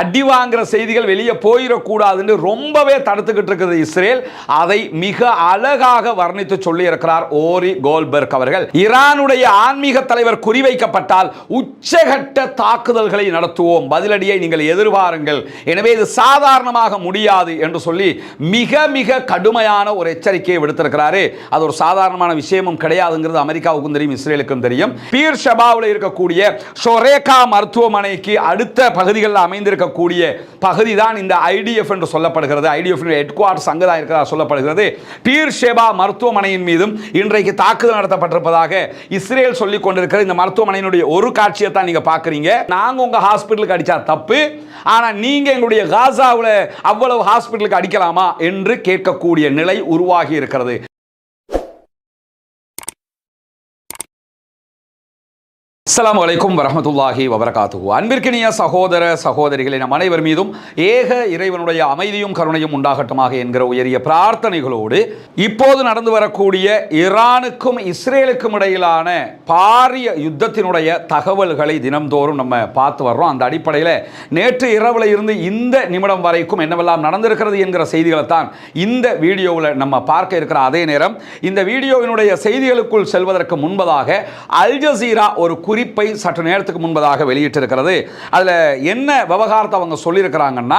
அடி வாங்குற செய்திகள் வெளியே போயிடக்கூடாதுன்னு ரொம்பவே தடுத்துக்கிட்டு இருக்குது இஸ்ரேல். அதை மிக அழகாக வர்ணித்து சொல்லி இருக்கிறார் ஓரி கோல்பர்க் அவர்கள். ஈரானுடைய ஆன்மீக தலைவர் குறிவைக்கப்பட்டால் உச்சகட்ட தாக்குதல்களை நடத்துவோம். பதிலடியை நீங்கள் எதிர்பாருங்கள். எனவே இது சாதாரணமாக முடியாது என்று சொல்லி மிக மிக கடுமையான ஒரு எச்சரிக்கையை விடுத்திருக்கிறாரு. அது ஒரு சாதாரணமான விஷயமும் கிடையாதுங்கிறது அமெரிக்காவுக்கும் தெரியும் இஸ்ரேலுக்கும் தெரியும். பீர் ஷபாவில் இருக்கக்கூடிய ஷொரேகா மருத்துவமனைக்கு அடுத்த பகுதிகளில் அமைந்திருக்கக்கூடிய பகுதி தான் இந்த ஐடிஎஃப் என்று சொல்லப்படுகிறது. ஐடிஎஃப் ஹெட் குவார்டர்ஸ் அங்கே தான் இருக்கிறதா சொல்லப்படுகிறது. பீர் ஷேபா மருத்துவமனையின் மீதும் இன்றைக்கு தாக்குதல் நடத்தப்பட்டிருப்பதாக இஸ்ரேல் சொல்லிக் கொண்டிருக்கிற இந்த மருத்துவமனையினுடைய ஒரு காட்சியை தான் நீங்கள் பார்க்குறீங்க. நாங்கள் உங்கள் ஹாஸ்பிட்டலுக்கு அடித்தா தப்பு. ஆனால் நீங்கள் எங்களுடைய காசாவில் அவ்வளவு ஹாஸ்பிட்டலுக்கு அடிக்கலாமா என்று கேட்கக்கூடிய நிலை உருவாகி இருக்கிறது. அஸ்லாம் வலைக்கும் வரமத்துல்லாஹி வபரகாத்துஹு. அன்பிற்கினிய சகோதர சகோதரிகளை நம் அனைவர் மீதும் ஏக இறைவனுடைய அமைதியும் கருணையும் உண்டாகட்டுமாக என்கிற உயரிய பிரார்த்தனைகளோடு இப்போது நடந்து வரக்கூடிய ஈரானுக்கும் இஸ்ரேலுக்கும் இடையிலான பாரிய யுத்தத்தினுடைய தகவல்களை தினம்தோறும் நம்ம பார்த்து வர்றோம். அந்த அடிப்படையில் நேற்று இரவில் இருந்து இந்த நிமிடம் வரைக்கும் என்னவெல்லாம் நடந்திருக்கிறது என்கிற செய்திகளை தான் இந்த வீடியோவில் நம்ம பார்க்க இருக்கிற அதே நேரம். இந்த வீடியோவினுடைய செய்திகளுக்குள் செல்வதற்கு முன்பதாக அல் ஜசீரா ஒரு குறி குறிப்பை சற்று நேரத்துக்கு முன்பதாக வெளியிட்டிருக்கிறது. அதில் என்ன விவகாரத்தை அவங்க சொல்லியிருக்கிறாங்கன்னா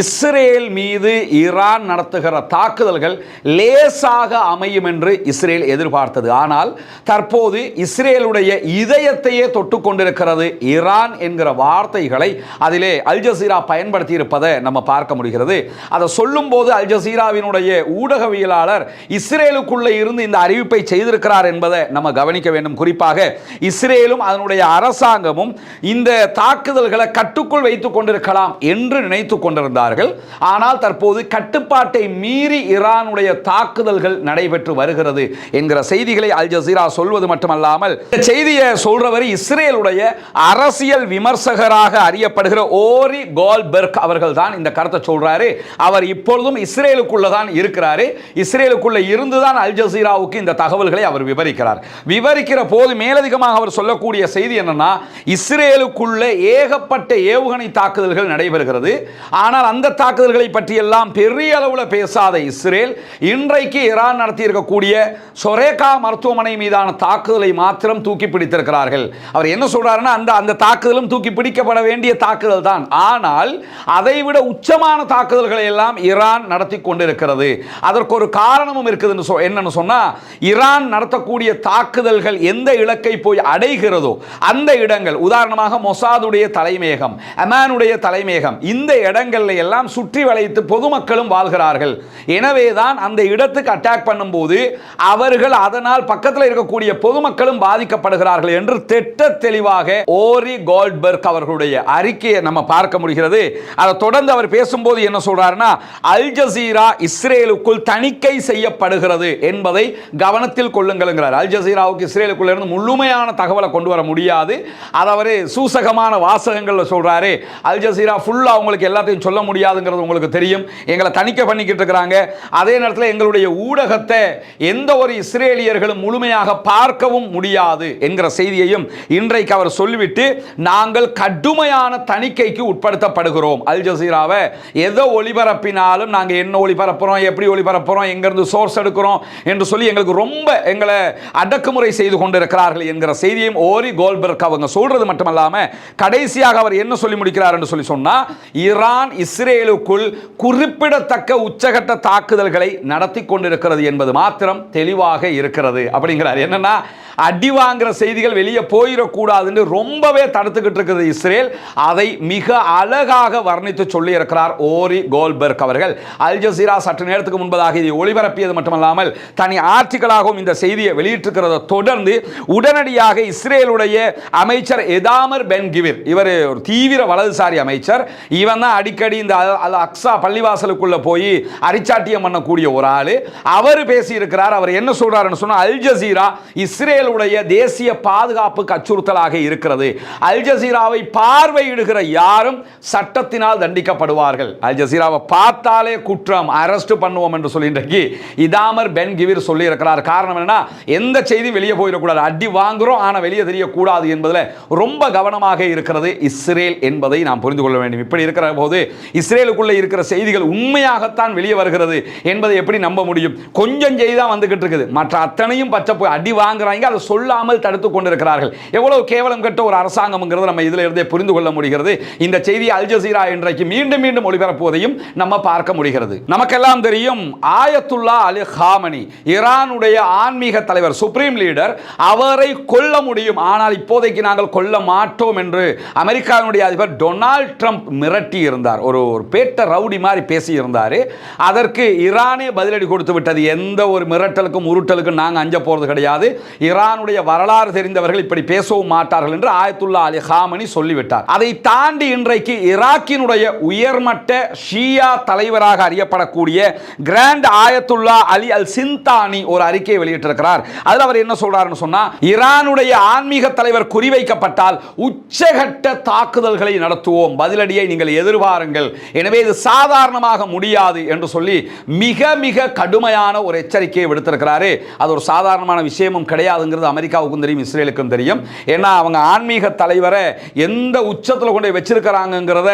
இஸ்ரேல் மீது ஈரான் நடத்துகிற தாக்குதல்கள் லேசாக அமையும் என்று இஸ்ரேல் எதிர்பார்த்தது. ஆனால் தற்போது இஸ்ரேலுடைய இதயத்தையே தொட்டு கொண்டிருக்கிறது ஈரான் என்கிற வார்த்தைகளை அதிலே அல் ஜசீரா பயன்படுத்தி இருப்பதை நம்ம பார்க்க முடிகிறது. அதை சொல்லும்போது அல் ஜசீராவினுடைய ஊடகவியலாளர் இஸ்ரேலுக்குள்ளே இருந்து இந்த அறிவிப்பை செய்திருக்கிறார் என்பதை நம்ம கவனிக்க வேண்டும். குறிப்பாக இஸ்ரேலும் அதனுடைய அரசாங்கமும் இந்த தாக்குதல்களை கட்டுக்குள் வைத்துக் கொண்டிருக்கலாம் என்று நினைத்து கொண்டிருந்தார்கள். ஆனால் தற்போது கட்டுப்பாட்டை மீறி ஈரானுடைய தாக்குதல்கள் நடைபெற்று வருகிறது என்கிற செய்திகளை அல் ஜசீரா சொல்வது மட்டுமல்லாமல் இந்த செய்தியை சொல்றவர் இஸ்ரேலுடைய அரசியல் விமர்சகராக அறியப்படுகிற ஓரி கோல்பெர்க் அவர்கள் தான் இந்த கருத்தை சொல்றாரு. அவர் இப்பொழுதும் இஸ்ரேலுக்குள்ள தான் இருக்கிறாரு. இஸ்ரேலுக்குள்ள இருந்து தான் அல் ஜசீராவுக்கு இந்த தகவல்களை அவர் விவரிக்கிறார். விவரிக்கிற போது மேலதிகமாக அவர் சொல்லக்கூடிய செய்தி என்னன்னா இஸ்ரேலுக்குள்ள ஏகப்பட்ட ஏவுகணை தாக்குதல்கள் நடைபெறுகிறது. ஆனால் அந்த தாக்குதல்களை பற்றியெல்லாம் பெரிய அளவில் பேசாத இஸ்ரேல் இன்றைக்கு ஈரான் நடத்தி இருக்கக்கூடிய சொரேகா மருத்துவமனை மீதான தாக்குதலை மாத்திரம் தூக்கி பிடித்திருக்கிறார்கள். அவர் என்ன சொல்றாருன்னா அந்த அந்த தாக்குதலும் தூக்கி பிடிக்கப்பட வேண்டிய தாக்குதல் தான். ஆனால் அதைவிட உச்சமான தாக்குதல்களை எல்லாம் ஈரான் நடத்தி கொண்டிருக்கிறது. அதற்கு ஒரு காரணமும் இருக்குதுன்னு சொ என்னன்னு சொன்னால் ஈரான் நடத்தக்கூடிய தாக்குதல்கள் எந்த இலக்கை போய் அடைகிறதோ அந்த இடங்கள் உதாரணமாக மொசாதுடைய தலைமையகம் அமானுடைய தலைமையகம் இந்த இடங்கள்ல எல்லாம் சுற்றி வளைத்து பொதுமக்களும் வாழ்கிறார்கள். எனவே தான் அந்த இடத்துக்கு அட்டாக் பண்ணும்போது அவர்கள் அதனால் பக்கத்தில் இருக்கக்கூடிய பொதுமக்களும் பாதிக்கப்படுகிறார்கள் என்று திட்ட தெளிவாக ஓரி கோல்ட்பர்க் அவர்களுடைய அறிக்கையை நம்ம பார்க்க முடிகிறது. அதை தொடர்ந்து அவர் பேசும்போது என்ன சொல்றாருன்னா அல் ஜசீரா இஸ்ரேலுக்குள் தணிக்கை செய்யப்படுகிறது என்பதை கவனத்தில் கொள்ளுங்கள் அல் ஜசீராவுக்கு இஸ்ரேலுக்குள்ள இருந்து முழுமையான தகவலை கொண்டு வர முடியாது. அதை அவர் சூசகமான வாசகங்களில் சொல்கிறாரு அல் ஜசீரா ஃபுல்லாக அவங்களுக்கு எல்லாத்தையும் சொல்ல முடியாதுங்கிறது உங்களுக்கு தெரியும். எங்களை தணிக்கை பண்ணிக்கிட்டு இருக்கிறாங்க. அதே நேரத்தில் எங்களுடைய ஊடகத்தை எந்த ஒரு இஸ்ரேலியர்களும் முழுமையாக பார்க்கவும் முடியாது என்கிற செய்தியையும் இன்றைக்கு அவர் சொல்லிவிட்டு நாங்கள் கடுமையான தணிக்கைக்கு உட்படுத்தப்படுகிறோம். அல் ஜசீராவை எதோ ஒளிபரப்பினாலும் நாங்கள் என்ன ஒளிபரப்புகிறோம் எப்படி ஒளிபரப்புகிறோம் எங்கிருந்து சோர்ஸ் எடுக்கிறோம் என்று சொல்லி எங்களுக்கு ரொம்ப எங்களை அடக்குமுறை செய்து கொண்டிருக்கிறார்கள் என்கிற செய்தியையும் ஓரி கோல்பர்க் அவங்க சொல்றது மட்டுமல்லாம கடைசியாக அவர் என்ன சொல்லி முடிக்கிறார் என்று சொல்லி சொன்னா ஈரான் இஸ்ரேலுக்குள் குறிப்பிடத்தக்க உச்சகட்ட தாக்குதல்களை நடத்தி கொண்டிருக்கிறது என்பது மாத்திரம் தெளிவாக இருக்கிறது. அப்படிங்கிறார். என்னன்னா அடி வாங்குற செய்திகள் வெளியே போயிடக்கூடாதுன்னு ரொம்பவே தடுத்துக்கிட்டு இருக்குது இஸ்ரேல். அதை மிக அழகாக வர்ணித்து சொல்லி இருக்கிறார் ஓரி கோல்பெர்க் அவர்கள். அல் ஜசீரா சற்று நேரத்துக்கு முன்பதாக இதை ஒளிபரப்பியது மட்டுமல்லாமல் தனி ஆர்டிக்கலாகவும் இந்த செய்தியை வெளியிட்டிருக்கிறத தொடர்ந்து உடனடியாக இஸ்ரேலுடைய அமைச்சர் எதாமர் பென் கிவிர். இவர் ஒரு தீவிர வலதுசாரி அமைச்சர். இவன் தான் அடிக்கடி இந்த அல் அக்ஸா பள்ளிவாசலுக்குள்ளே போய் அரிச்சாட்டியம் பண்ணக்கூடிய ஒரு ஆள். அவர் பேசியிருக்கிறார். அவர் என்ன சொல்கிறாருன்னு சொன்னா அல் ஜசீரா இஸ்ரேலுடைய தேசிய பாதுகாப்புக்கு அச்சுறுத்தலாக இருக்கிறது. அல் ஜசீராவை பார்வையிடுகிற யாரும் சட்டத்தினால் தண்டிக்கப்படுவார்கள். அல் ஜசீராவை பார்த்தாலே குற்றம் அரெஸ்ட் பண்ணுவோம் என்று சொல்லி இன்றைக்கு இதாமர் பென் கிவிர் சொல்லியிருக்கிறார். காரணம் என்னன்னா எந்த செய்தி வெளியே போயிடக்கூடாது. அடி வாங்குறோம் ஆனால் வெளியே தெரிய செய்யக்கூடாது என்பதில் ரொம்ப கவனமாக இருக்கிறது இஸ்ரேல் என்பதை நாம் புரிந்து கொள்ள வேண்டும். இப்படி இருக்கிற போது இஸ்ரேலுக்குள்ளே இருக்கிற செய்திகள் உண்மையாகத்தான் வெளியே வருகிறது என்பதை எப்படி நம்ப முடியும்? கொஞ்சம் செய்தி தான் வந்துகிட்டு இருக்குது. மற்ற அத்தனையும் பச்சை போய் அடி வாங்குறாங்க. அதை சொல்லாமல் தடுத்து கொண்டிருக்கிறார்கள். எவ்வளவு கேவலம் கட்ட ஒரு அரசாங்கம்ங்கிறது நம்ம இதில் இருந்தே புரிந்து கொள்ள முடிகிறது. இந்த செய்தி அல் ஜசீரா இன்றைக்கு மீண்டும் மீண்டும் ஒளிபரப்புவதையும் நம்ம பார்க்க முடிகிறது. நமக்கெல்லாம் தெரியும் ஆயத்துல்லா அலி ஹாமனி ஈரானுடைய ஆன்மீக தலைவர் சுப்ரீம் லீடர் அவரை கொல்ல முடியும். ஆனால் இப்போதைக்கு நாங்கள் கொல்ல மாட்டோம் என்று அமெரிக்காவினுடைய அதிபர் டொனால்ட் ட்ரம்ப் மிரட்டி இருந்தார் ஒரு ஒரு பேட்ட ரவுடி மாதிரி பேசியிருந்தார். அதற்கு ஈரானே பதிலடி கொடுத்து விட்டது. எந்த ஒரு மிரட்டலுக்கும் உருட்டலுக்கும் நாங்கள் அஞ்ச போகிறது கிடையாது. ஈரானுடைய வரலாறு தெரிந்தவர்கள் இப்படி பேசவும் மாட்டார்கள் என்று ஆயத்துல்லா அலி ஹாமனி சொல்லிவிட்டார். அதை தாண்டி இன்றைக்கு ஈராக்கினுடைய உயர்மட்ட ஷியா தலைவராக அறியப்படக்கூடிய கிராண்ட் ஆயத்துல்லா அலி அல் சிந்தானி ஒரு அறிக்கையை வெளியிட்டிருக்கிறார். அதில் அவர் என்ன சொல்றாருன்னு சொன்னா ஈரானுடைய ஆன்மீக தலைவர் குறிவைக்கப்பட்டால் உச்சகட்ட தாக்குதல்களை நடத்துவோம். பதிலடியை நீங்கள் எதிர்பாருங்கள். எனவே இது சாதாரணமாக முடியாது என்று சொல்லி மிக மிக கடுமையான ஒரு எச்சரிக்கையை விடுத்திருக்கிறாரு. அது ஒரு சாதாரணமான விஷயமும் கிடையாதுங்கிறது அமெரிக்காவுக்கும் தெரியும் இஸ்ரேலுக்கும் தெரியும். ஏன்னா அவங்க ஆன்மீக தலைவரை எந்த உச்சத்தில் கொண்டு வச்சிருக்கிறாங்கிறத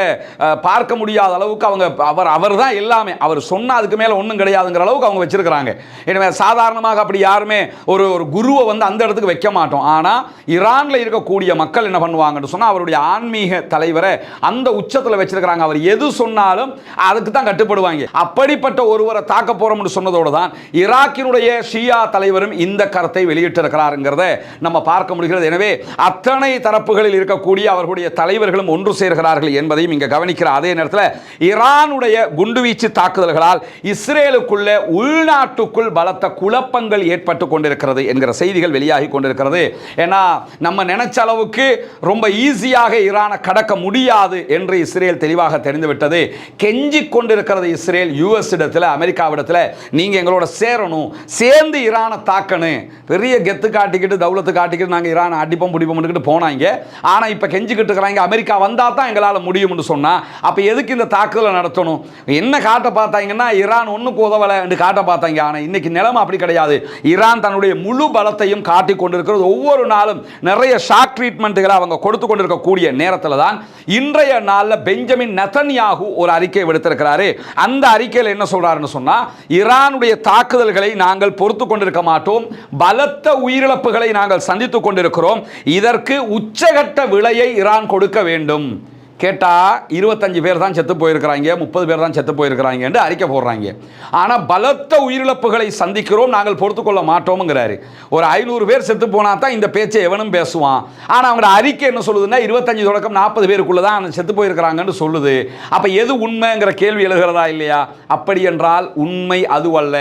பார்க்க முடியாத அளவுக்கு அவங்க அவர் அவர் தான் எல்லாமே. அவர் சொன்ன அதுக்கு மேலே ஒன்றும் கிடையாதுங்கிற அளவுக்கு அவங்க வச்சிருக்கிறாங்க. எனவே சாதாரணமாக அப்படி யாருமே ஒரு ஒரு குருவை வந்து அந்த இடத்துக்கு வைக்க மாட்டோம். ஆனால் ஈரானில் இருக்கக்கூடிய மக்கள் என்ன பண்ணுவாங்கன்னு சொன்னால் அவருடைய ஆன்மீக தலைவரை அந்த உச்சத்தில் வச்சிருக்கிறாங்க. அவர் எது சொன்னாலும் அதுக்கு தான் கட்டுப்படுவாங்க. அப்படிப்பட்ட ஒருவரை தாக்க போகிறோம்னு சொன்னதோடு தான் ஈராக்கினுடைய ஷியா தலைவரும் இந்த கருத்தை வெளியிட்டிருக்கிறாருங்கிறத நம்ம பார்க்க முடிகிறது. எனவே அத்தனை தரப்புகளில் இருக்கக்கூடிய அவர்களுடைய தலைவர்களும் ஒன்று சேர்கிறார்கள் என்பதையும் இங்கே கவனிக்கிற அதே நேரத்தில் ஈரானுடைய குண்டுவீச்சு தாக்குதல்களால் இஸ்ரேலுக்குள்ள உள்நாட்டுக்குள் பலத்த குழப்பங்கள் ஏற்பட்டு கொண்டிருக்கிறது என்கிற செய்திகள் வெளியாகி கொண்டிருக்கிறது. ஏன்னா நம்ம நினைச்ச அளவுக்கு ரொம்ப ஈஸியாக ஈரானை கடக்க முடியாது என்று இஸ்ரேல் தெளிவாக தெரிந்துவிட்டது. கெஞ்சி கொண்டிருக்கிறது இஸ்ரேல் யூஎஸ் இடத்துல அமெரிக்காவிடத்தில். நீங்கள் எங்களோட சேரணும் சேர்ந்து ஈரானை தாக்கணும். பெரிய கெத்து காட்டிக்கிட்டு தௌலத்து காட்டிக்கிட்டு நாங்கள் ஈரானை அடிப்போம் பிடிப்போம்னுக்கிட்டு போனாங்க. ஆனால் இப்போ கெஞ்சிக்கிட்டு இருக்கிறாங்க அமெரிக்கா வந்தால் தான் எங்களால் முடியும்னு சொன்னால் அப்போ எதுக்கு இந்த தாக்குதலை நடத்தணும்? என்ன காட்ட பார்த்தாங்கன்னா ஈரான் ஒன்றுக்கு உதவலை என்று காட்ட பார்த்தாங்க. ஆனால் இன்னைக்கு நிலைமை அப்படி கிடையாது. ஈரான் தன்னுடைய முழு பலத்தையும் காட்டி கொண்டிருக்கிறது. ஒவ்வொரு நாளும் நிறைய ஷாக் ட்ரீட்மெண்ட்டுகளை அவங்க கொடுத்து கொண்டிருக்கக்கூடிய நேரத்தில் தான் இன்றைய நாளில் பெஞ்சமின் நெத்தன்யாகு ஒரு அறிக்கை விடுத்திருக்கிறாரு. அந்த அறிக்கையில் என்ன சொல்கிறாருன்னு சொன்னால் ஈரானுடைய தாக்குதல்களை நாங்கள் பொறுத்து கொண்டிருக்க மாட்டோம். பலத்த உயிரிழப்புகளை நாங்கள் சந்தித்துக் கொண்டிருக்கிறோம். இதற்கு உச்சகட்ட விலையை ஈரான் கொடுக்க வேண்டும். கேட்டால் இருபத்தஞ்சு பேர் தான் செத்து போயிருக்கிறாங்க முப்பது பேர் தான் செத்து போயிருக்கிறாங்க என்று அறிக்கை போடுறாங்க. ஆனால் பலத்த உயிரிழப்புகளை சந்திக்கிறோம் நாங்கள் பொறுத்துக்கொள்ள மாட்டோம்ங்கிறாரு. ஒரு ஐநூறு பேர் செத்து போனால் தான் இந்த பேச்சை எவனும் பேசுவான். ஆனால் அவங்களோட அறிக்கை என்ன சொல்லுதுன்னா இருபத்தஞ்சு தொடக்கம் நாற்பது பேருக்குள்ள தான் செத்து போயிருக்கிறாங்கன்னு சொல்லுது. அப்போ எது உண்மைங்கிற கேள்வி எழுகிறதா இல்லையா? அப்படி என்றால் உண்மை அதுவல்ல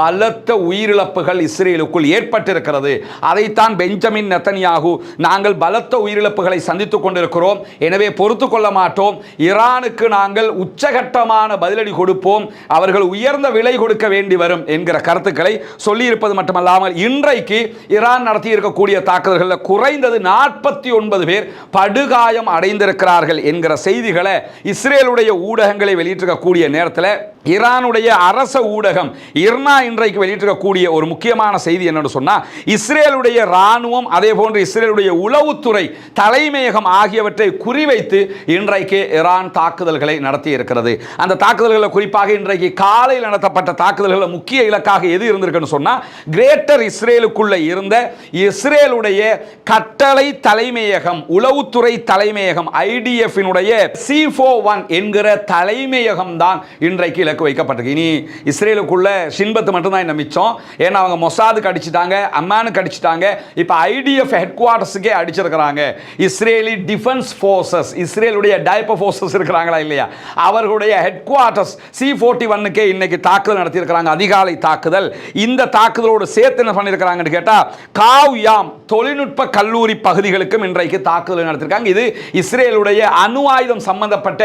பலத்த உயிரிழப்புகள் இஸ்ரேலுக்குள் ஏற்பட்டிருக்கிறது. அதைத்தான் பெஞ்சமின் நெத்தனியாகு நாங்கள் பலத்த உயிரிழப்புகளை சந்தித்துக் கொண்டிருக்கிறோம். எனவே பொறுத்துக்கொள்ள கொள்ள மாட்டோம் ஈரானுக்கு நாங்கள் உச்சகட்டமான பதிலடி கொடுப்போம். அவர்கள் உயர்ந்த விலை கொடுக்க வேண்டி வரும் என்கிற கருத்துக்களை சொல்லியிருப்பது மட்டுமல்லாமல் இன்றைக்கு ஈரான் நடத்தி இருக்கக்கூடிய தாக்குதல்களில் குறைந்தது நாற்பத்தி ஒன்பது பேர் படுகாயம் அடைந்திருக்கிறார்கள் என்கிற செய்திகளை இஸ்ரேலுடைய ஊடகங்களை வெளியிட்டிருக்கக்கூடிய நேரத்தில் ஈரானுடைய அரச ஊடகம் இர்னா இன்றைக்கு வெளியிட்டிருக்கக்கூடிய ஒரு முக்கியமான செய்தி என்னன்னு சொன்னால் இஸ்ரேலுடைய ராணுவம் அதே போன்று இஸ்ரேலுடைய உளவுத்துறை தலைமையகம் ஆகியவற்றை குறிவைத்து இன்றைக்கு ஈரான் தாக்குதல்களை நடத்தி இருக்கிறது அந்த தாக்குதல்களில் குறிப்பாக இன்றைக்கு காலையில் நடத்தப்பட்ட தாக்குதல்களில் முக்கிய இலக்காக எது இருந்திருக்குன்னு சொன்னால் கிரேட்டர் இஸ்ரேலுக்குள்ளே இருந்த இஸ்ரேலுடைய கட்டளை தலைமையகம் உளவுத்துறை தலைமையகம் ஐடிஎஃபினுடைய சி ஃபோ ஒன் என்கிற தலைமையகம் தான் இன்றைக்கு இலக்கு வைக்கப்பட்டிருக்கு. இனி இஸ்ரேலுக்குள்ள ஷின்பத்து மட்டும்தான் என்ன மிச்சம். ஏன்னா அவங்க மொசாதுக்கு அடிச்சிட்டாங்க அம்மானுக்கு அடிச்சிட்டாங்க. இப்போ ஐடிஎஃப் ஹெட் குவார்ட்டர்ஸுக்கே அடிச்சிருக்கிறாங்க. இஸ்ரேலி டிஃபென்ஸ் ஃபோர்ஸஸ் இஸ்ரேலுடைய டைப்ப ஃபோர்ஸஸ் இருக்கிறாங்களா இல்லையா? அவர்களுடைய ஹெட் குவார்ட்டர்ஸ் சி ஃபோர்ட்டி ஒன்னுக்கே இன்னைக்கு தாக்குதல் நடத்தியிருக்கிறாங்க. அதிகாலை தாக்குதல். இந்த தாக்குதலோடு சேர்த்து என்ன பண்ணியிருக்கிறாங்கன்னு கேட்டால் காவ் யாம் தொழில்நுட்ப கல்லூரி பகுதிகளுக்கும் இன்றைக்கு தாக்குதல் நடத்தியிருக்காங்க. இது இஸ்ரேலுடைய அணு ஆயுதம் சம்பந்தப்பட்ட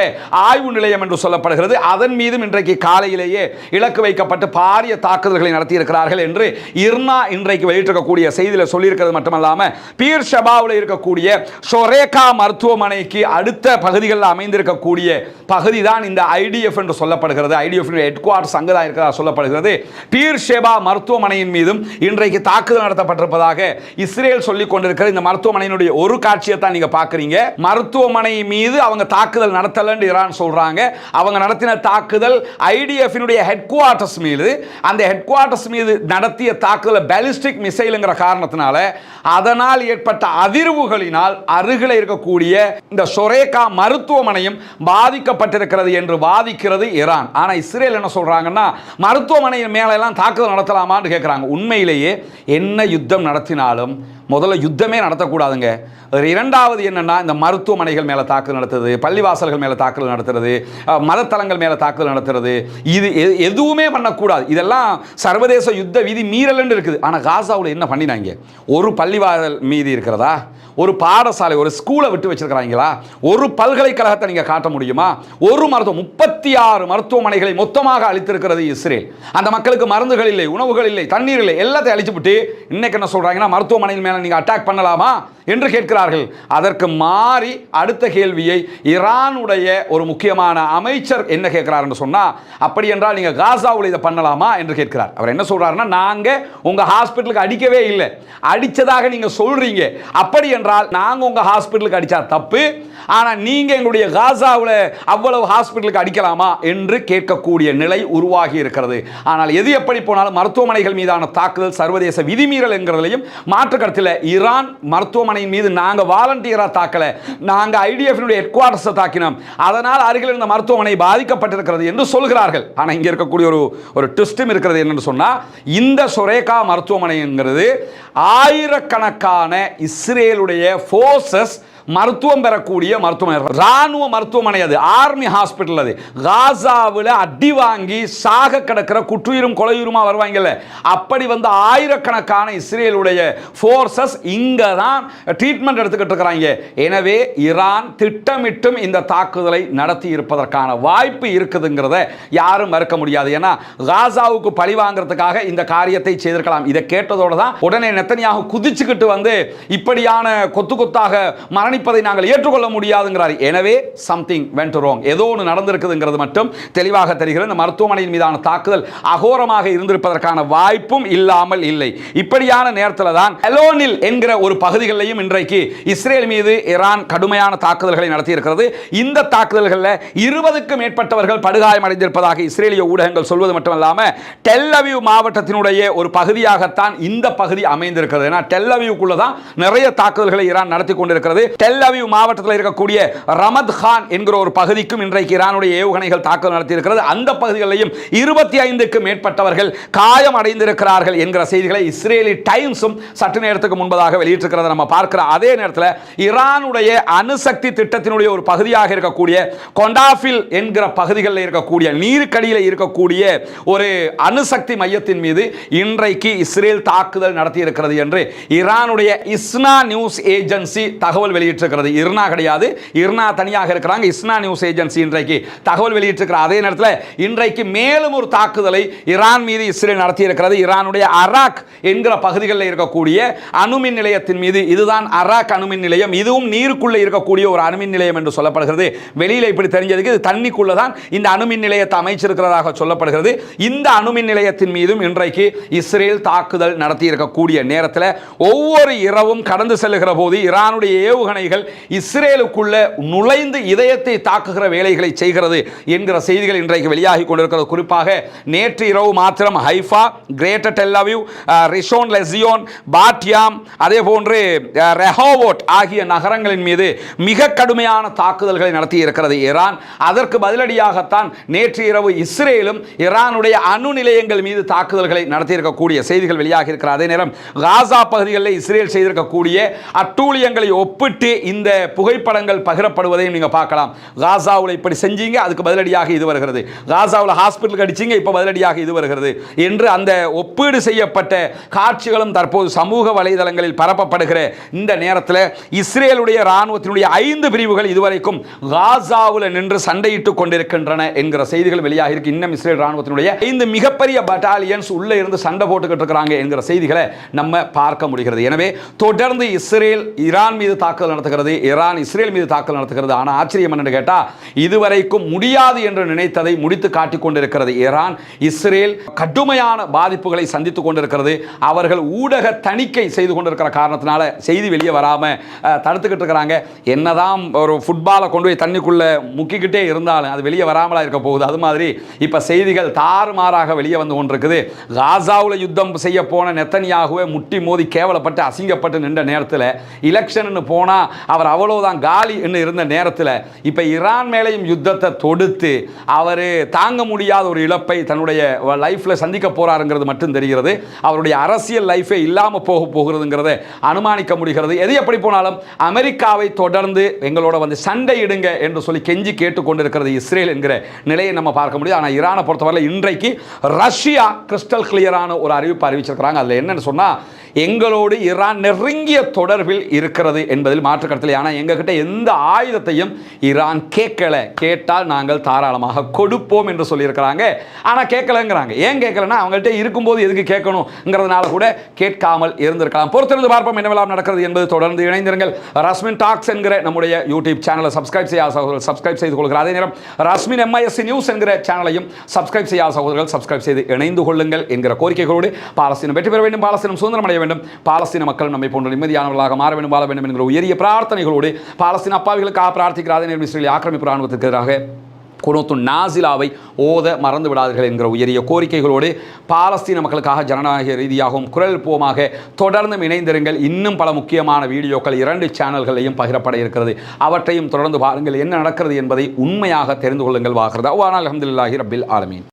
ஆய்வு நிலையம் என்று சொல்லப்படுகிறது. அதன் மீதும் இன்றைக்கு இன்றைக்கு காலையிலேயே இலக்கு வைக்கப்பட்டு பாரிய தாக்குதல்களை நடத்தியிருக்கிறார்கள் என்று இர்னா இன்றைக்கு வெளியிட்டிருக்கக்கூடிய செய்தியில் சொல்லியிருக்கிறது மட்டுமல்லாமல் பீர் ஷபாவில் இருக்கக்கூடிய ஷொரேகா மருத்துவமனைக்கு அடுத்த பகுதிகளில் அமைந்திருக்கக்கூடிய பகுதி தான் இந்த ஐடிஎஃப் என்று சொல்லப்படுகிறது. ஐடிஎஃப் ஹெட் குவார்டர்ஸ் அங்கே தான் இருக்கிறதா சொல்லப்படுகிறது. பீர் ஷேபா மருத்துவமனையின் மீதும் இன்றைக்கு தாக்குதல் நடத்தப்பட்டிருப்பதாக இஸ்ரேல் சொல்லிக் கொண்டிருக்கிற இந்த மருத்துவமனையினுடைய ஒரு காட்சியை தான் நீங்க பார்க்குறீங்க. மருத்துவமனை மீது அவங்க தாக்குதல் நடத்தலன்னு ஈரான் சொல்றாங்க. அவங்க நடத்தின தாக்குதல் ஐடிஎஃபினுடைய ஹெட் குவார்ட்டர்ஸ் மீது அந்த ஹெட் குவார்ட்டர்ஸ் மீது நடத்திய தாக்குதல் பேலிஸ்டிக் மிசைலுங்கிற காரணத்தினால அதனால் ஏற்பட்ட அதிர்வுகளினால் அருகில் இருக்கக்கூடிய இந்த சொரேகா மருத்துவமனையும் பாதிக்கப்பட்டிருக்கிறது என்று வாதிக்கிறது ஈரான் ஆனால் இஸ்ரேல் என்ன சொல்கிறாங்கன்னா மருத்துவமனையின் மேலெல்லாம் தாக்குதல் நடத்தலாமான்னு கேட்குறாங்க உண்மையிலேயே என்ன யுத்தம் நடத்தினாலும் முதல்ல யுத்தமே நடத்தக்கூடாதுங்க. ஒரு இரண்டாவது என்னன்னா இந்த மருத்துவமனைகள் மேலே தாக்குதல் நடத்துறது பள்ளிவாசல்கள் மேலே தாக்குதல் நடத்துறது மதத்தலங்கள் மேலே தாக்குதல் நடத்துறது இது எதுவுமே பண்ணக்கூடாது. இதெல்லாம் சர்வதேச யுத்த விதி மீறல்னு இருக்குது. ஆனால் காசாவில் என்ன பண்ணினாங்க? ஒரு பள்ளிவாசல் மீதி இருக்கிறதா? ஒரு பாடசாலை ஒரு ஸ்கூலை விட்டு வச்சிருக்கிறாங்களா? ஒரு பல்கலைக்கழகத்தை நீங்கள் காட்ட முடியுமா? ஒரு மருத்துவம் முப்பத்தி ஆறு மருத்துவமனைகளை மொத்தமாக அளித்திருக்கிறது இஸ்ரேல். அந்த மக்களுக்கு மருந்துகள் இல்லை உணவுகள் இல்லை தண்ணீர் இல்லை எல்லாத்தையும் அழிச்சுவிட்டு இன்னைக்கு என்ன சொல்கிறாங்கன்னா மருத்துவமனையின் மேலே நீங்கள் அட்டாக் பண்ணலாமா என்று கேட்கிறார்கள். அதற்கு மாறி அடுத்த கேள்வியை ஈரானுடைய ஒரு முக்கியமான அமைச்சர் என்ன கேட்கிறாருன்னு சொன்னால் அப்படி என்றால் நீங்கள் காசாவில் இதை பண்ணலாமா? என்று கேட்கிறார். அவர் என்ன சொல்கிறாருன்னா நாங்கள் உங்கள் ஹாஸ்பிட்டலுக்கு அடிக்கவே இல்லை. அடித்ததாக நீங்கள் சொல்கிறீங்க அப்படி என்றால் நாங்கள் உங்கள் ஹாஸ்பிட்டலுக்கு அடித்தா தப்பு. ஆனால் நீங்கள் எங்களுடைய காசாவில் அவ்வளவு ஹாஸ்பிட்டலுக்கு அடிக்கலாமா என்று கேட்கக்கூடிய நிலை உருவாகி இருக்கிறது. ஆனால் எது எப்படி போனாலும் மருத்துவமனைகள் மீதான தாக்குதல் சர்வதேச விதிமீறல் என்கிறதுலையும் மாற்றுக்கடத்தில் ஈரான் மருத்துவமனை மீது நாங்கள் வாலண்டியராக தாக்கலை. நாங்கள் ஐடிஎஃப் ஹெட் குவார்டர்ஸை தாக்கினோம். அதனால் அருகில் இருந்த மருத்துவமனை பாதிக்கப்பட்டிருக்கிறது என்று சொல்கிறார்கள். ஆனால் இங்கே இருக்கக்கூடிய ஒரு ஒரு ட்விஸ்டும் இருக்கிறது என்னென்னு சொன்னால் இந்த சுரேகா மருத்துவமனைங்கிறது ஆயிரக்கணக்கான இஸ்ரேலுடைய ஃபோர்ஸஸ் மருத்துவம் பெறக்கூடிய மருத்துவமனை. ராணுவ மருத்துவமனை அது ஆர்மி ஹாஸ்பிட்டல் அது. காசாவில் அடி வாங்கி சாக கிடக்கிற குற்றுயிரும் கொலையுருமா வருவாங்கல்ல? அப்படி வந்து ஆயிரக்கணக்கான இஸ்ரேலுடைய ஃபோர்ஸஸ் இங்கே தான் ட்ரீட்மெண்ட் எடுத்துக்கிட்டு இருக்கிறாங்க. எனவே ஈரான் திட்டமிட்டும் இந்த தாக்குதலை நடத்தி இருப்பதற்கான வாய்ப்பு இருக்குதுங்கிறத யாரும் மறுக்க முடியாது. ஏன்னா காசாவுக்கு பழி வாங்குறதுக்காக இந்த காரியத்தை செய்திருக்கலாம். இதை கேட்டதோடு தான் உடனே நெத்தனியாக குதிச்சுக்கிட்டு வந்து இப்படியான கொத்து கொத்தாக மரணிப்பதை நாங்கள் ஏற்றுக்கொள்ள முடியாதுங்கிறார். எனவே சம்திங் வென்ட் ரோங் ஏதோ ஒன்று நடந்திருக்குதுங்கிறது மட்டும் தெளிவாக தெரிகிறது. இந்த மருத்துவமனையின் மீதான தாக்குதல் அகோரமாக இருந்திருப்பதற்கான வாய்ப்பும் இல்லாமல் இல்லை. இப்படியான நேரத்தில் தான் எலோனில் என்கிற ஒரு பகுதிகளிலையும் இன்றைக்கு இஸ்ரேல் மீது ஈரான் கடுமையான தாக்குதல்களை நடத்தியிருக்கிறது. இந்த தாக்குதல்களில் இருபதுக்கும் மேற்பட்டவர்கள் படுகாயமடைந்திருப்பதாக இஸ்ரேலிய ஊடகங்கள் சொல்வது மட்டுமல்லாமல் டெல்லவியூ மாவட்டத்தினுடைய ஒரு பகுதியாகத்தான் இந்த பகுதி அமைந்திருக்கிறது. ஏன்னா டெல்லவியூக்குள்ள தான் நிறைய தாக்குதல்களை ஈரான் நடத்தி கொண்டிருக்கிறது. டெல்லவியூ மாவட்டத்தில் இருக்கக்கூடிய ரமத் கான் என்கிற ஒரு பகுதிக்கும் இன்றைக்கு ஈரானுடைய ஏவுகணைகள் தாக்குதல் நடத்தியிருக்கிறது. அந்த பகுதிகளிலையும் இருபத்தி ஐந்துக்கு மேற்பட்டவர்கள் காயம் அடைந்திருக்கிறார்கள் என்கிற செய்திகளை இஸ்ரேலி டைம்ஸும் சற்று நேரத்துக்கு முன்பதாக வெளியிட்டிருக்கிறத நம்ம பார்க்கிறோம். அதே நேரத்தில் ஈரானுடைய அணுசக்தி திட்டத்தினுடைய ஒரு பகுதியாக இருக்கக்கூடிய கொண்டாஃபில் என்கிற பகுதிகளில் இருக்கக்கூடிய நீருக்கடியில் இருக்கக்கூடிய ஒரு அணுசக்தி மையத்தின் மீது இன்றைக்கு இஸ்ரேல் தாக்குதல் நடத்தியிருக்கிறது என்று ஈரானுடைய இஸ்னா நியூஸ் ஏஜென்சி தகவல் வெளியிட்டு வெளியிட்டிருக்கிறது. இர்னா கிடையாது. இர்னா தனியாக இருக்கிறாங்க. இஸ்னா நியூஸ் ஏஜென்சி இன்றைக்கு தகவல் வெளியிட்டிருக்கிற அதே நேரத்தில் இன்றைக்கு மேலும் ஒரு தாக்குதலை ஈரான் மீது இஸ்ரேல் நடத்தியிருக்கிறது. ஈரானுடைய அராக் என்கிற பகுதிகளில் இருக்கக்கூடிய அணுமின் நிலையத்தின் மீது இதுதான் அராக் அணுமின் நிலையம். இதுவும் நீருக்குள்ளே இருக்கக்கூடிய ஒரு அணுமின் நிலையம் என்று சொல்லப்படுகிறது. வெளியில் இப்படி தெரிஞ்சதுக்கு இது தண்ணிக்குள்ளே தான் இந்த அணுமின் நிலையத்தை அமைச்சிருக்கிறதாக சொல்லப்படுகிறது. இந்த அணுமின் நிலையத்தின் மீதும் இன்றைக்கு இஸ்ரேல் தாக்குதல் நடத்தி இருக்கக்கூடிய நேரத்தில் ஒவ்வொரு இரவும் கடந்து செல்லுகிற போது ஈரானுடைய ஏவுகணை ஏவுகணைகள் இஸ்ரேலுக்குள்ள நுழைந்து இதயத்தை தாக்குகிற வேலைகளை செய்கிறது என்கிற செய்திகள் இன்றைக்கு வெளியாகி கொண்டிருக்கிறது. குறிப்பாக நேற்று இரவு மாத்திரம் Haifa greater Tel Aviv Rishon LeZion Bat Yam அதே போன்று ரெஹோவோட் ஆகிய நகரங்களின் மீது மிக கடுமையான தாக்குதல்களை நடத்தி இருக்கிறது ஈரான். அதற்கு பதிலடியாகத்தான் நேற்று இரவு இஸ்ரேலும் ஈரானுடைய அணு நிலையங்கள் மீது தாக்குதல்களை நடத்தியிருக்கக்கூடிய செய்திகள் வெளியாகி இருக்கிற அதே நேரம் காசா பகுதிகளில் இஸ்ரேல் செய்திருக்கக்கூடிய அட்டூழியங்களை ஒப்பிட்டு விட்டு இந்த புகைப்படங்கள் பகிரப்படுவதையும் நீங்க பார்க்கலாம். காசாவில் இப்படி செஞ்சீங்க அதுக்கு பதிலடியாக இது வருகிறது. காசாவில் ஹாஸ்பிட்டலுக்கு அடிச்சீங்க இப்போ பதிலடியாக இது வருகிறது. என்று அந்த ஒப்பீடு செய்யப்பட்ட காட்சிகளும் தற்போது சமூக வலைதளங்களில் பரப்பப்படுகிற இந்த நேரத்தில் இஸ்ரேலுடைய இராணுவத்தினுடைய ஐந்து பிரிவுகள் இதுவரைக்கும் காசாவில் நின்று சண்டையிட்டுக் கொண்டிருக்கின்றன என்கிற செய்திகள் வெளியாக இருக்கு. இன்னும் இஸ்ரேல் இராணுவத்தினுடைய ஐந்து மிகப்பெரிய பட்டாலியன்ஸ் உள்ளே இருந்து சண்டை போட்டுக்கிட்டு இருக்கிறாங்க என்கிற செய்திகளை நம்ம பார்க்க முடிகிறது. எனவே தொடர்ந்து இஸ்ரேல் ஈரான் மீது தாக்குதல் நடத்துகிறது ஈரான் இஸ்ரேல் மீது தாக்குதல் நடத்துகிறது. ஆனால் ஆச்சரியம் என்னன்னு கேட்டால் இதுவரைக்கும் முடியாது என்று நினைத்ததை முடித்து காட்டிக் கொண்டிருக்கிறது ஈரான் இஸ்ரேல் கடுமையான பாதிப்புகளை சந்தித்துக் கொண்டிருக்கிறது. அவர்கள் ஊடக தணிக்கை செய்து கொண்டிருக்கிற காரணத்தினால செய்தி வெளியே வராம தடுத்துக்கிட்டு இருக்கிறாங்க. என்னதான் ஒரு ஃபுட்பாலை கொண்டு போய் தண்ணிக்குள்ள முக்கிக்கிட்டே இருந்தாலும் அது வெளியே வராமலா இருக்க போகுது. அது மாதிரி இப்போ செய்திகள் தாறுமாறாக வெளியே வந்து கொண்டிருக்குது. காசாவில் யுத்தம் செய்ய போன நெத்தனியாகவே முட்டி மோதி கேவலப்பட்டு அசிங்கப்பட்டு நின்ற நேரத்தில் எலெக்ஷன் போனா அவர் அவ்வளோதான் காலி என்று இருந்த நேரத்தில் இப்போ ஈரான் மேலேயும் யுத்தத்தை தொடுத்து அவர் தாங்க முடியாத ஒரு இழப்பை தன்னுடைய லைஃப்பில் சந்திக்க போகிறாருங்கிறது மட்டும் தெரிகிறது. அவருடைய அரசியல் லைஃபே இல்லாமல் போக போகிறதுங்கிறத அனுமானிக்க முடிகிறது. எது எப்படி போனாலும் அமெரிக்காவை தொடர்ந்து எங்களோட வந்து சண்டையிடுங்க என்று சொல்லி கெஞ்சி கேட்டுக்கொண்டிருக்கிறது இஸ்ரேல் என்கிற நிலையை நம்ம பார்க்க முடியும் ஆனால் ஈரானை பொறுத்தவரை இன்றைக்கு ரஷ்யா கிறிஸ்டல் கிளியரான ஒரு அறிவிப்பு அறிவிச்சிருக்கிறாங்க. அதில் என்னன்னு சொன்னால் எங்களோடு ஈரான் நெருங்கிய தொடர்பில் இருக்கிறது என்பதில் மாற்று கருத்தில் ஆனால் எங்ககிட்ட எந்த ஆயுதத்தையும் ஈரான் கேட்கல. கேட்டால் நாங்கள் தாராளமாக கொடுப்போம் என்று சொல்லியிருக்கிறாங்க. ஆனால் கேட்கலங்கிறாங்க. ஏன் கேட்கலன்னா அவங்கள்ட்ட இருக்கும்போது எதுக்கு கேட்கணுங்கிறதுனால கூட கேட்காமல் இருந்திருக்கலாம். பொறுத்திருந்து பார்ப்போம் என்னவெல்லாம் நடக்கிறது என்பது. தொடர்ந்து இணைந்திருங்கள். ரஸ்மின் டாக்ஸ் என்கிற நம்முடைய யூடியூப் சேனலை சப்ஸ்கிரைப் செய்யாத சகோதரர்கள் சப்ஸ்கிரைப் செய்து கொள்கிற அதே நேரம் ரஸ்மின் எம்ஐஎஸ்சி நியூஸ் என்கிற சேனலையும் சப்ஸ்கிரைப் செய்யாத சகோதரர்கள் சப்ஸ்கிரைப் செய்து இணைந்து கொள்ளுங்கள் என்கிற கோரிக்கைகளோடு பாலஸ்தீனம் வெற்றி பெற வேண்டும். பாலஸ்தீனம் சுதந்திரம் அடைய வேண்டும். பாலஸ்தீன மக்கள் நம்மை போன்ற நிம்மதியானவர்களாக மாற வேண்டும் வாழ வேண்டும் என்கிற உயரிய பிரார்த்தனைகளோடு பாலஸ்தீன அப்பாவிகளுக்காக பிரார்த்திக்கிறார்கள் இஸ்ரேலிய ஆக்கிரமிப்பு ராணுவத்திற்கு எதிராக குனோத்து நாசிலாவை ஓத மறந்து விடாதீர்கள் என்கிற உயரிய கோரிக்கைகளோடு பாலஸ்தீன மக்களுக்காக ஜனநாயக ரீதியாகவும் குரல் போமாக தொடர்ந்து இணைந்திருங்கள். இன்னும் பல முக்கியமான வீடியோக்கள் இரண்டு சேனல்களையும் பகிரப்பட இருக்கிறது. அவற்றையும் தொடர்ந்து பாருங்கள் என்ன நடக்கிறது என்பதை உண்மையாக தெரிந்து கொள்ளுங்கள். வாகிறது அவ்வாறு அலமதுல்லாஹி ரபில் ஆலமீன்.